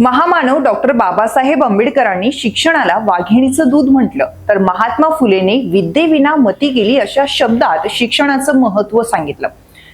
महामानव डॉक्टर बाबासाहेब आंबेडकरांनी शिक्षणाला वाघिणीचं दूध म्हटलं. तर महात्मा फुलेने विद्येविना मती गेली अशा शब्दात शिक्षणाचं महत्त्व सांगितलं.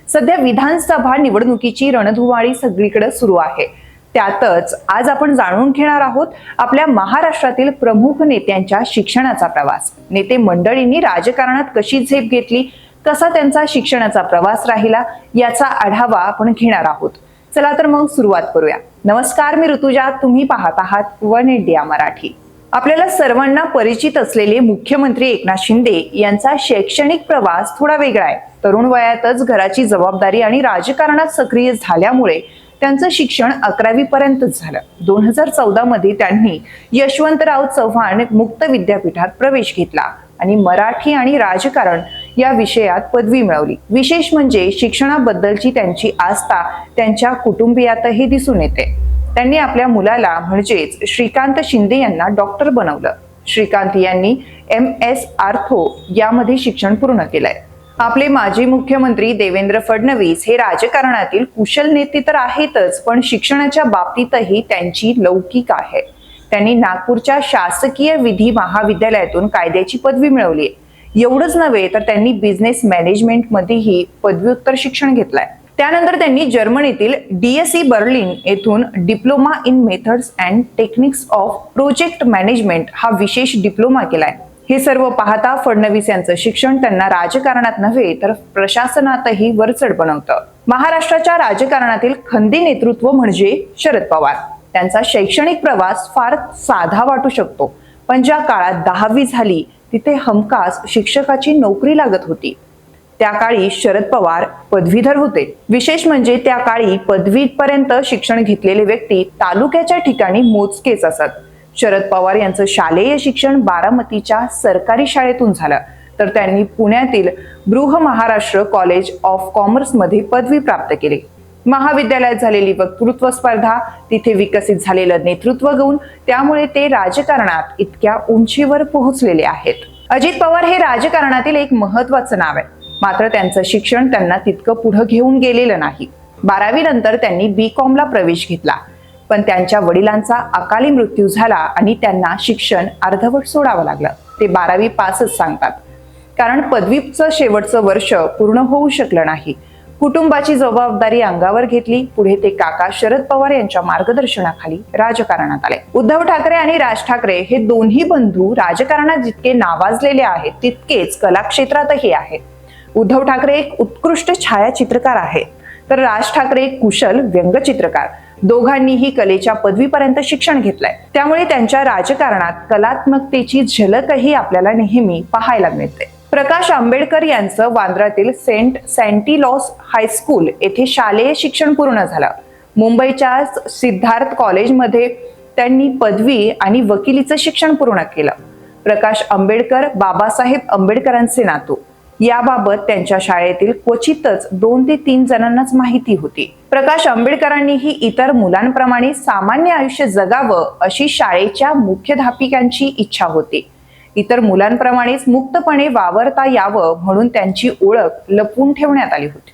सध्या विधानसभा निवडणुकीची रणधुमाळी सगळीकडे सुरू आहे. त्यातच आज आपण जाणून घेणार आहोत आपल्या महाराष्ट्रातील प्रमुख नेत्यांच्या शिक्षणाचा प्रवास. नेते मंडळींनी राजकारणात कशी झेप घेतली? कसा त्यांचा शिक्षणाचा प्रवास राहिला? याचा आढावा आपण घेणार आहोत. चला तर मग सुरुवात करूया. नमस्कार मी ऋतुजा. तुम्ही पाहत आहात वन इंडिया मराठी. आपल्याला सर्वांना परिचित असलेले मुख्यमंत्री एकनाथ शिंदे यांचा शैक्षणिक प्रवास थोडा वेगळा आहे. तरुण वयातच घराची जबाबदारी आणि राजकारणात सक्रिय झाल्यामुळे त्यांचं शिक्षण अकरावी पर्यंतच झालं. दोन हजार चौदा मध्ये त्यांनी यशवंतराव चव्हाण मुक्त विद्यापीठात प्रवेश घेतला आणि मराठी आणि राजकारण या विषयात पदवी मिळवली. विशेष म्हणजे शिक्षणाबद्दलची त्यांची आस्था त्यांच्या कुटुंबियातही दिसून येते. त्यांनी आपल्या मुलाला म्हणजेच श्रीकांत शिंदे यांना डॉक्टर बनवलं. श्रीकांत यांनी एम एस आर्थो यामध्ये शिक्षण पूर्ण केलंय. आपले माजी मुख्यमंत्री देवेंद्र फडणवीस हे राजकारणातील कुशल नेते तर आहेतच पण शिक्षणाच्या बाबतीतही त्यांची लौकिक आहे. त्यांनी नागपूरच्या शासकीय विधी महाविद्यालयातून कायद्याची पदवी मिळवली आहे. एवढंच नव्हे तर त्यांनी बिझनेस मॅनेजमेंट मध्येही पदव्युत्तर शिक्षण घेतलंय. त्यानंतर त्यांनी जर्मनीतील डीएसई बर्लिन येथून diploma in methods and techniques of project management हा विशेष डिप्लोमा केलाय. हे सर्व पाहता फडणवीस यांचं शिक्षण त्यांना राजकारणात नव्हे तर प्रशासनातही वरचढ बनवतं. महाराष्ट्राच्या राजकारणातील खंदी नेतृत्व म्हणजे शरद पवार. त्यांचा शैक्षणिक प्रवास फार साधा वाटू शकतो पण ज्या काळात दहावी झाली तिथे हमखास शिक्षकाची नोकरी लागत होती. त्या काळी शरद पवार पदवीधर होते. विशेष म्हणजे त्या काळी पदवीपर्यंत शिक्षण घेतलेले व्यक्ती तालुक्याच्या ठिकाणी मोजकेच असत. शरद पवार यांचं शालेय शिक्षण बारामतीच्या सरकारी शाळेतून झालं. तर त्यांनी पुण्यातील बृह महाराष्ट्र कॉलेज ऑफ कॉमर्समध्ये पदवी प्राप्त केली. महाविद्यालयात झालेली वक्तृत्व स्पर्धा तिथे विकसित झालेलं नेतृत्व गुण त्यामुळे ते राजकारणात इतक्या उंचीवर पोहोचलेले आहेत. अजित पवार हे राजकारणातील एक महत्वाचं नाव आहे. मात्र त्यांचं शिक्षण त्यांना तितकं पुढं घेऊन गेलेलं नाही. बारावी नंतर त्यांनी बी कॉमला प्रवेश घेतला. पण त्यांच्या वडिलांचा अकाली मृत्यू झाला आणि त्यांना शिक्षण अर्धवट सोडावं लागलं. ते बारावी पासच सांगतात. कारण पदवीचं शेवटचं वर्ष पूर्ण होऊ शकलं नाही. कुटुंबाची जबाबदारी अंगावर घेतली. पुढे ते काका शरद पवार यांच्या मार्गदर्शनाखाली राजकारणात आले. उद्धव ठाकरे आणि राज ठाकरे हे दोन्ही बंधू राजकारणात जितके नावाजलेले आहेत तितकेच कलाक्षेत्रातही आहेत. उद्धव ठाकरे एक उत्कृष्ट छायाचित्रकार आहेत. तर राज ठाकरे एक कुशल व्यंगचित्रकार. दोघांनीही कलेच्या पदवीपर्यंत शिक्षण घेतलंय. त्यामुळे त्यांच्या राजकारणात कलात्मकतेची झलकही आपल्याला नेहमी पाहायला मिळते. प्रकाश आंबेडकर यांचं वांद्रातील सेंट सँटीलॉस हायस्कूल येथे शालेय शिक्षण पूर्ण झालं. मुंबईच्या सिद्धार्थ कॉलेजमध्ये त्यांनी पदवी आणि वकिलीचं शिक्षण पूर्ण केलं. प्रकाश आंबेडकर बाबासाहेब आंबेडकरांचे नातू. याबाबत त्यांच्या शाळेतील क्वचितच दोन ते तीन जणांनाच माहिती होती. प्रकाश आंबेडकरांनीही इतर मुलांप्रमाणे सामान्य आयुष्य जगावं अशी शाळेच्या मुख्याध्यापिकांची इच्छा होती. इतर मुलांप्रमाणेच मुक्तपणे वावरता यावं म्हणून त्यांची ओळख लपवून ठेवण्यात आली होती.